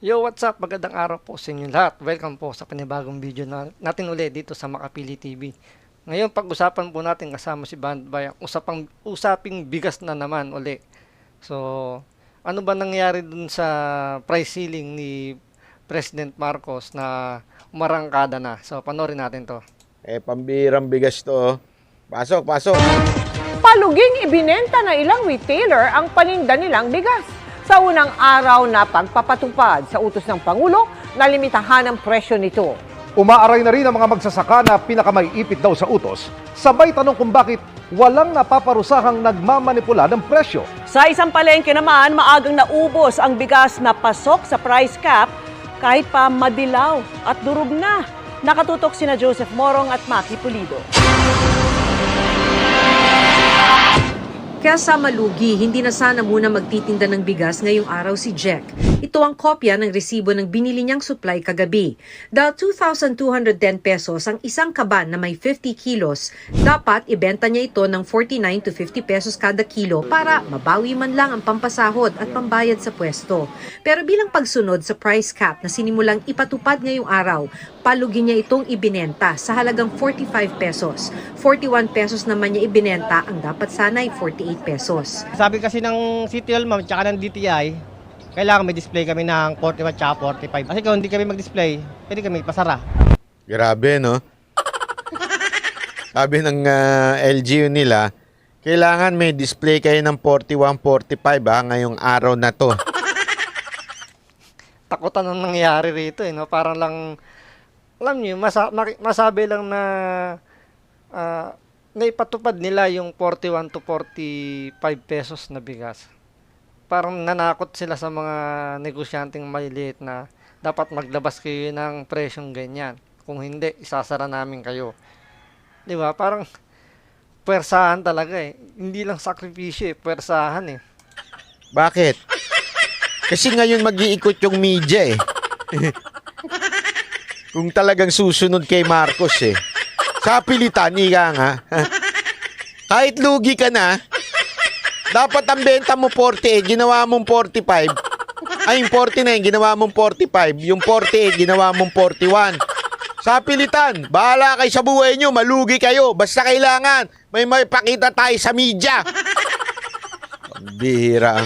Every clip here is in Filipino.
Yo, what's up? Magandang araw po sa inyo lahat. Welcome po sa panibagong video na, natin ulit dito sa Makapili TV. Ngayon, pag-usapan po natin kasama si Band Bay ang usapang, usaping bigas na naman uli. So, ano ba nangyari dun sa price ceiling ni President Marcos na umarangkada na? So, panoorin natin to. Eh, pambirang bigas to. oh. Pasok, pasok. Paluging ibinenta na ilang retailer ang paninda nilang bigas. Sa unang araw na pagpapatupad sa utos ng Pangulo na limitahan ang presyo nito. Umaaray na rin ang mga magsasaka na pinakamaiipit daw sa utos. Sabay tanong kung bakit walang napaparusahang nagmamanipula ng presyo. Sa isang palengke naman, maagang naubos ang bigas na pasok sa price cap kahit pa madilaw at durog na. Nakatutok sina Joseph Morong at Maki Pulido. Kaya sa malugi, hindi na sana muna magtitinda ng bigas ngayong araw si Jack. Ito ang kopya ng resibo ng binili niyang supply kagabi. Dahil 2,210 pesos ang isang kaban na may 50 kilos, dapat ibenta niya ito ng 49 to 50 pesos kada kilo para mabawi man lang ang pampasahod at pambayad sa pwesto. Pero bilang pagsunod sa price cap na sinimulang ipatupad ngayong araw, palugi niya itong ibinenta sa halagang 45 pesos. 41 pesos naman niya ibinenta ang dapat sana ay 48 pesos. Sabi kasi ng City Hall ma'am, tsaka ng DTI, kailangan may display kami ng 41 tsaka 45. Kasi kung hindi kami mag-display, pwede kami pasara. Grabe, no? Sabi ng ah, LGU nila, kailangan may display kayo ng 41-45 ha, ngayong araw na to. Takutan ang nangyari rito eh, no? Parang lang, alam niyo, masa, masabi lang na ah, naipatupad nila yung 41 to 45 pesos na bigas. Parang nanakot sila sa mga negosyanteng maliliit na dapat maglabas kayo ng presyong ganyan. Kung hindi, isasara namin kayo. Di ba? Parang pwersahan talaga eh. Hindi lang sakripisyo eh, pwersahan eh. Bakit? Kasi ngayon mag-iikot yung media eh. Kung talagang susunod kay Marcos eh. Sa pilitan, ika nga. Kahit lugi ka na, dapat ang benta mo 40, ginawa mong 45. Ay, yung 49, ginawa mong 45. Yung 48, ginawa mong 41. Sa pilitan, bahala kayo sa buhay nyo, malugi kayo. Basta kailangan, may may pakita tayo sa media. Bihira.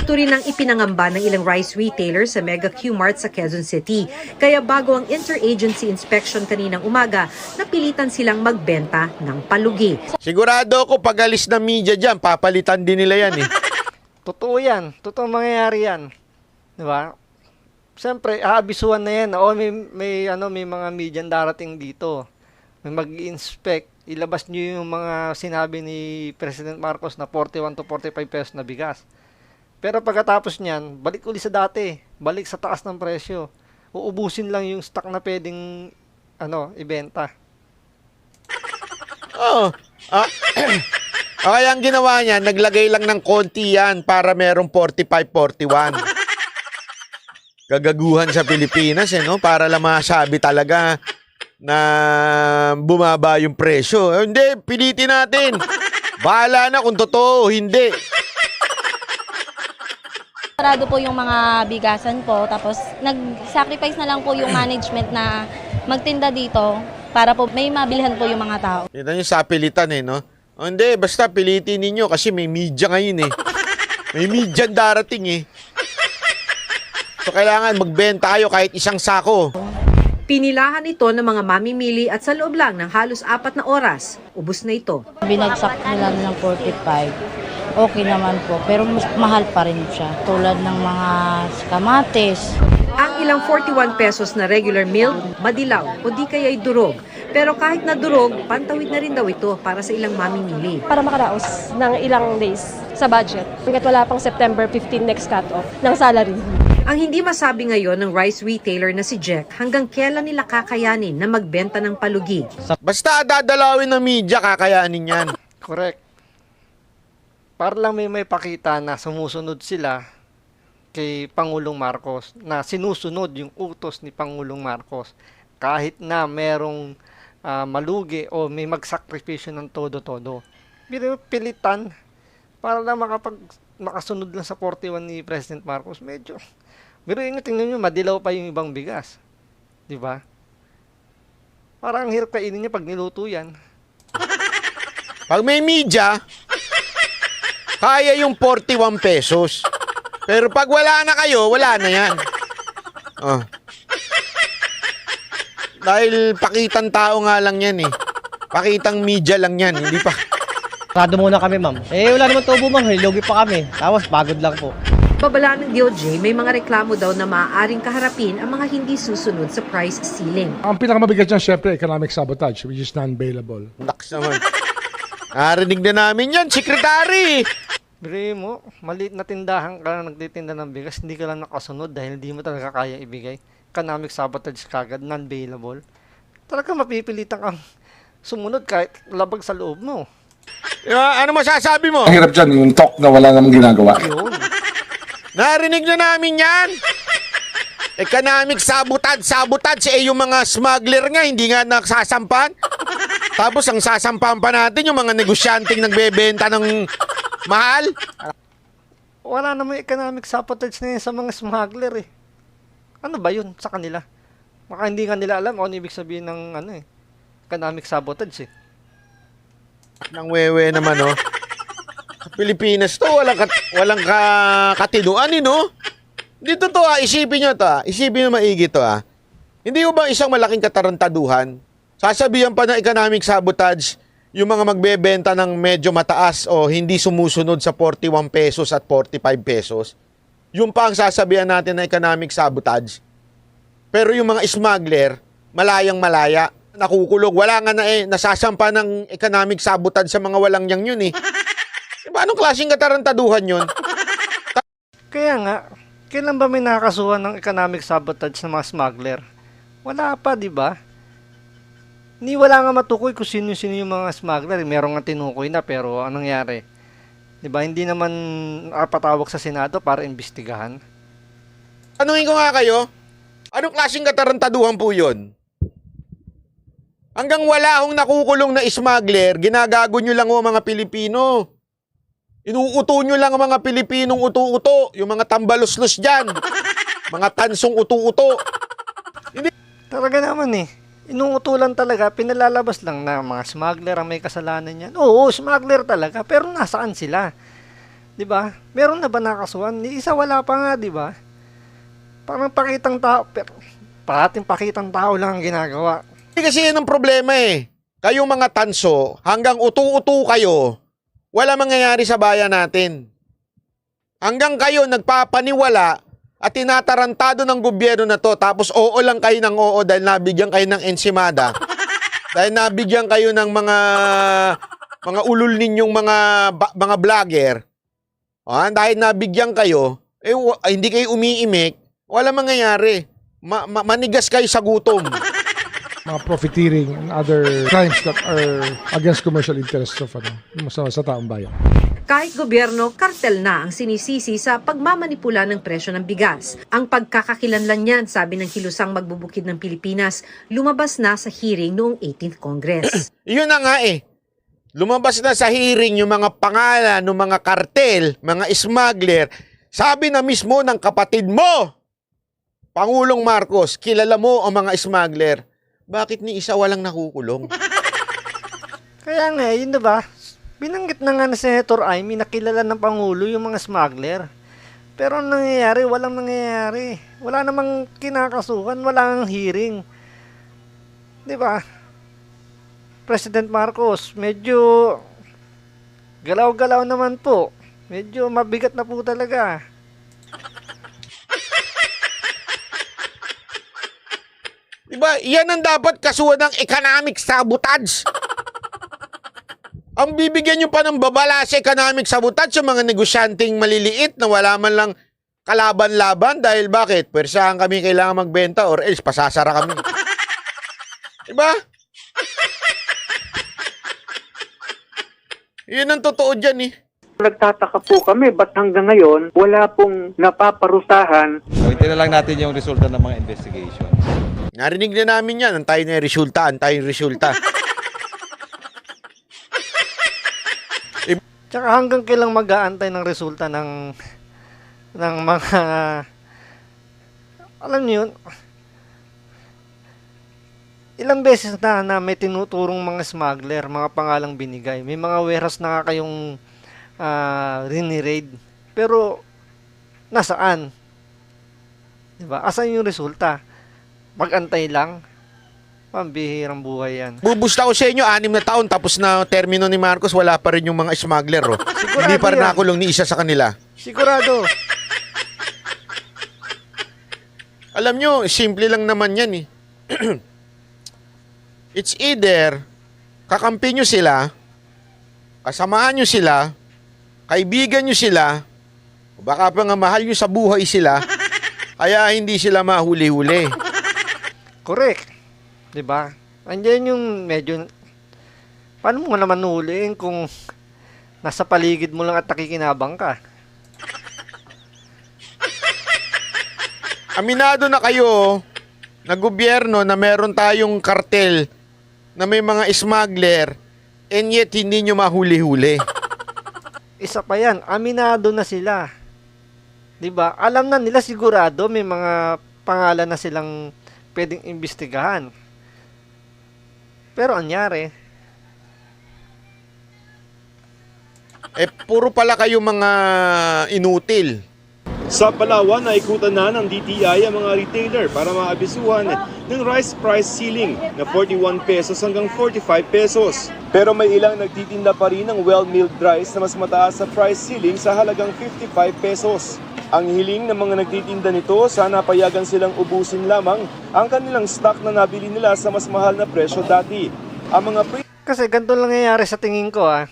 Ito rin ang ipinangamba ng ilang rice retailers sa Mega Q-Mart sa Quezon City. Kaya bago ang interagency inspection kaninang umaga, napilitan silang magbenta ng palugi. Sigurado ako pag alis ng media dyan, papalitan din nila yan eh. Totoo yan. Totoo mangyayari yan. Di ba? Siyempre, aabisuhan na yan. O, may, may, ano, may mga media darating dito. May mag-inspect. Ilabas nyo yung mga sinabi ni President Marcos na 41 to 45 pesos na bigas. Pero pagkatapos niyan, balik uli sa dati. Balik sa taas ng presyo. Uubusin lang yung stock na pwedeng ano, ibenta. Oo. Ah, kaya ang ginawa niya, naglagay lang ng konti yan para merong 45-41. Gagaguhan sa Pilipinas eh, no? Para lang masabi talaga na bumaba yung presyo. Eh, hindi, pilitin natin. Bahala na kung totoo hindi. Sarado po yung mga bigasan po, tapos nag-sacrifice na lang po yung management na magtinda dito para po may mabilhan po yung mga tao. Ito yung sapilitan eh, no? O, hindi, basta pilitin ninyo kasi may media ngayon eh. May media darating eh. So kailangan magbenta kayo kahit isang sako. Pinilahan ito ng mga mamimili at sa loob lang ng halos apat na oras, ubos na ito. binagsak nila ng 45. Okay naman po, pero mas mahal pa rin siya. Tulad ng mga kamates. Ang ilang 41 pesos na regular meal, madilaw o di kaya'y durog. Pero kahit na durog, pantawid na rin daw ito para sa ilang mamimili. para makaraos ng ilang days sa budget. Hanggat wala pang September 15 next cut-off ng salary. Ang hindi masabi ngayon ng rice retailer na si Jack hanggang kailan nila kakayanin na magbenta ng palugi. Basta dadalawin ng media, kakayanin yan. Correct. Para lang may may pakita na sumusunod sila kay Pangulong Marcos, na sinusunod yung utos ni Pangulong Marcos. Kahit na merong ah, malugi o may magsakripisyo ng todo-todo. Pero pilitan para lang makapag nakasunod lang sa 41 ni President Marcos, medyo, pero yun, tingnan nyo, madilaw pa yung ibang bigas. Di ba? Parang ang hirap kainin niya pag niluto yan. Pag may media, kaya yung 41 pesos. Pero pag wala na kayo, wala na yan. Oh. Dahil pakitang tao nga lang yan eh. Pakitang media lang yan, hindi pa. Sarado muna kami, ma'am. Eh, wala naman tubo, ma'am. Eh, Lugi pa kami. Tapos, pagod lang po. Babala ng DOJ, may mga reklamo daw na maaaring kaharapin ang mga hindi susunod sa price ceiling. Ang pinakamabigat dyan, syempre, economic sabotage, which is non-bailable. Naks naman. Narinig na namin yan, sekretary. Biri mo, maliit na tindahan ka na nagtitinda ng bigas, hindi ka lang nakasunod dahil hindi mo talaga kaya ibigay. Economic sabotage kagad, non-bailable. Talaga mapipilitan kang sumunod kahit labag sa loob mo. Ah, ano masasabi mo? Ang hirap dyan, yung talk na wala namang ginagawa. Yun. Narinig na namin yan. Economic sabotage, sabotage. Eh, yung mga smuggler nga, hindi nga nagsasampan. Tapos, ang sasampan pa natin, yung mga negosyanteng nagbebenta ng mahal. Wala namang economic sabotage na yun sa mga smuggler eh. Ano ba yun sa kanila? Baka hindi nga nila alam ano ibig sabihin ng ano eh. Economic sabotage eh. Nang wewe naman, oh. Pilipinas to, walang, kat walang ka katinuan, eh, no? Dito to, ah. Isipin nyo to, ah. Isipin nyo maigi to, ah. Hindi ba isang malaking katarantaduhan? Sasabihan pa ng economic sabotage yung mga magbebenta ng medyo mataas o hindi sumusunod sa 41 pesos at 45 pesos. Yung pa ang sasabihan natin na economic sabotage. Pero yung mga smuggler, malayang malaya, nakukulog. Wala nga na eh, nasasampa ng economic sabotage sa mga walang yang yun eh. Diba, anong klaseng katarantaduhan yun? Kaya nga, kailan ba may nakakasuhan ng economic sabotage ng mga smuggler? Wala pa, di ba? Ni wala nga matukoy kung sino-sino yung mga smuggler. Meron nga tinukoy na pero anong nangyari? Di ba? Hindi naman napatawag sa Senado para imbestigahan. Tanungin ko nga kayo, anong klaseng katarantaduhan po yun? Hanggang wala akong nakukulong na smuggler, ginagago nyo lang ang mga Pilipino. Inuuto nyo lang ang mga Pilipinong uto-uto, yung mga tambaloslos dyan. Mga tansong uto-uto. Talaga naman eh. Inuutulan talaga, pinalalabas lang na mga smuggler ang may kasalanan yan. Oo, smuggler talaga, pero nasaan sila? 'Di ba? Meron na ba nakasuhan? Ni isa wala pa nga, 'di ba? Parang pakitang tao, pero parating pakitang tao lang ang ginagawa. Kasi yan ang problema eh. Kayong mga tanso, hanggang utu-utu kayo, wala mangyayari sa bayan natin. Hanggang kayo nagpapaniwala at tinatarantado ng gobyerno na to, tapos oo lang kayo ng oo dahil nabigyan kayo ng ensimada, dahil nabigyan kayo ng mga mga ulul ninyong mga ba- mga vlogger, ah, dahil nabigyan kayo, eh, hindi kayo umiimik, wala mangyayari. Ma- ma- manigas kayo sa gutom. Mga profiteering and other crimes that are against commercial interests of ano, sa, sa taong bayan. Kahit gobyerno, kartel na ang sinisisi sa pagmamanipula ng presyo ng bigas. Ang pagkakakilanlan niyan, sabi ng kilusang magbubukid ng Pilipinas, lumabas na sa hearing noong 18th Congress. Yun na nga eh. Lumabas na sa hearing yung mga pangalan ng mga kartel, mga smuggler. Sabi na mismo ng kapatid mo, Pangulong Marcos, kilala mo ang mga smuggler. Bakit ni isa walang nakukulong? Kaya nga, yun 'di ba? Binanggit na nga ni Senator Amy na kilala ng Pangulo yung mga smuggler. Pero ang nangyayari, walang nangyayari. Wala namang kinakasuhan, walang hearing. 'Di ba? President Marcos, medyo galaw-galaw naman po. Medyo mabigat na po talaga. Diba? Yan ang dapat kasuhan ng economic sabotage. Ang bibigyan nyo pa ng babala sa economic sabotage sa mga negosyanteng maliliit na wala man lang kalaban-laban dahil bakit? Pwersahan kami kailangan magbenta or else pasasara kami. Diba? Yun ang totoo dyan eh. Nagtataka po kami, ba't hanggang ngayon wala pong napaparusahan Hintayin na lang natin yung resulta ng mga investigation. Narinig na namin yan. Antayin na yung resulta. Antayin yung resulta. Tsaka hanggang kailang mag-aantay ng resulta ng ng mga alam niyo yun, ilang beses na na may tinuturong mga smuggler, mga pangalang binigay. May mga warehouse na nga kayong uh, riniraid. Pero, nasaan? Diba? Asan yung resulta? Mag-antay lang? Pambihirang buhay yan. Bubusta ko sa inyo, anim na taon tapos na termino ni Marcos, wala pa rin yung mga smuggler. Oh. Hindi pa rin yan. nakulong ni isa sa kanila. Sigurado. Alam nyo, simple lang naman yan eh. It's either kakampi nyo sila, kasamahan nyo sila, kaibigan nyo sila, o baka pa nga mahal nyo sa buhay sila, kaya hindi sila mahuli-huli. Correct. 'Di ba? Andiyan yung medyo Paano mo naman huliin kung nasa paligid mo lang at nakikinabang ka? Aminado na kayo na gobyerno na meron tayong kartel na may mga smuggler and yet hindi nyo mahuli-huli. Isa pa yan, aminado na sila. 'Di ba? Alam na nila sigurado may mga pangalan na silang pwedeng imbestigahan. Pero anyari, Eh, puro pala kayo mga inutil. Sa Palawan, naikutan na ng DTI ang mga retailer para maabisuhan ng rice price ceiling na 41 pesos hanggang 45 pesos. Pero may ilang nagtitinda pa rin ng well-milled rice na mas mataas sa price ceiling sa halagang 55 pesos. Ang hiling ng mga nagtitinda nito, sana payagan silang ubusin lamang ang kanilang stock na nabili nila sa mas mahal na presyo dati. Ang mga pre- kasi ganito lang nangyayari sa tingin ko ah.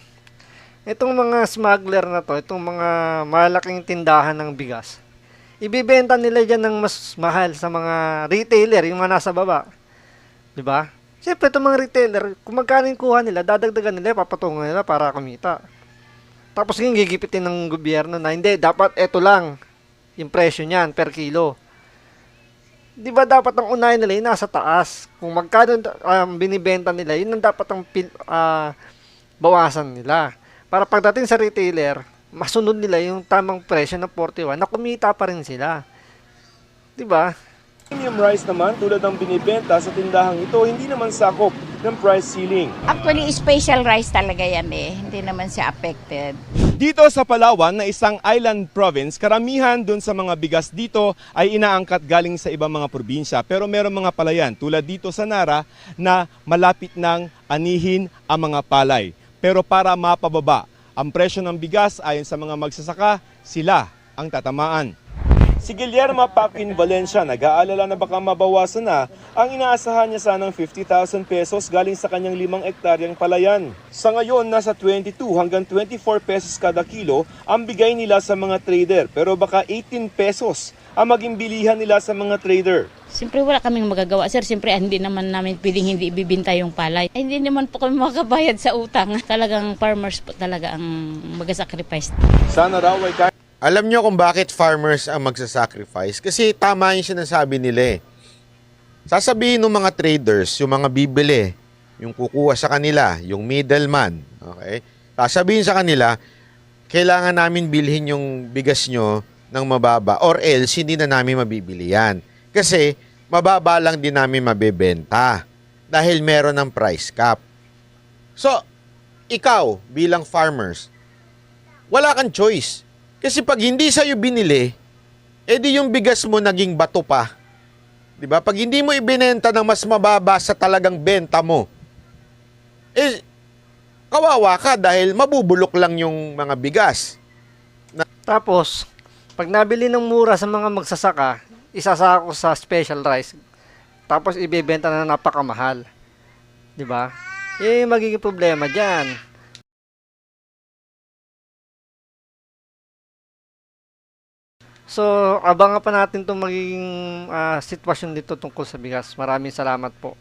Itong mga smuggler na to, itong mga malaking tindahan ng bigas, ibibenta nila dyan ng mas mahal sa mga retailer, yung mga nasa baba. 'Di ba? Siyempre, itong mga retailer, kung magkano yung kuha nila, dadagdagan nila, papatungan nila para kumita. Tapos yung gigipitin ng gobyerno na, hindi, dapat eto lang, yung presyo niyan per kilo. Di ba dapat ang unahin nila yung nasa taas? Kung magkano um, binibenta nila, yun ang dapat ang pin, ah, bawasan nila. Para pagdating sa retailer, masunod nila yung tamang presyo ng 41 na kumita pa rin sila. Di ba? Premium rice naman tulad ng binibenta sa tindahang ito hindi naman sakop ng price ceiling. Actually, special rice talaga yan eh. Hindi naman siya affected. Dito sa Palawan na isang island province, karamihan dun sa mga bigas dito ay inaangkat galing sa ibang mga probinsya. Pero meron mga palayan tulad dito sa Nara na malapit ng anihin ang mga palay. Pero para mapababa ang presyo ng bigas ayon sa mga magsasaka, sila ang tatamaan. Si Guillermo Paquin Valencia nag-aalala na baka mabawasan na ang inaasahan niya sanang 50,000 pesos galing sa kanyang limang ektaryang palayan. Sa ngayon, nasa 22 hanggang 24 pesos kada kilo ang bigay nila sa mga trader pero baka 18 pesos ang maging bilihan nila sa mga trader. Siyempre wala kaming magagawa, sir. Siyempre hindi naman namin pwedeng hindi ibibinta yung palay. Ay, hindi naman po kami makabayad sa utang. Talagang farmers po talaga ang mag-sacrifice. Sana raw ay Alam nyo kung bakit farmers ang magsasacrifice? Kasi tama yung sinasabi nila eh. Sasabihin ng mga traders, yung mga bibili, yung kukuha sa kanila, yung middleman, okay? Sasabihin sa kanila, kailangan namin bilhin yung bigas nyo ng mababa or else hindi na namin mabibili yan. Kasi mababa lang din namin mabebenta dahil meron ng price cap. So, ikaw bilang farmers, wala kang choice. Kasi pag hindi sa'yo binili, edi yung bigas mo naging bato pa. 'Di ba? Pag hindi mo ibinenta ng mas mababa sa talagang benta mo, eh, kawawa ka dahil mabubulok lang yung mga bigas. Tapos, pag nabili ng mura sa mga magsasaka, isasako sa special rice. Tapos ibebenta na napakamahal. 'Di ba? Eh magiging problema diyan. So, abangan pa natin 'tong magiging ah, sitwasyon dito tungkol sa bigas. Maraming salamat po.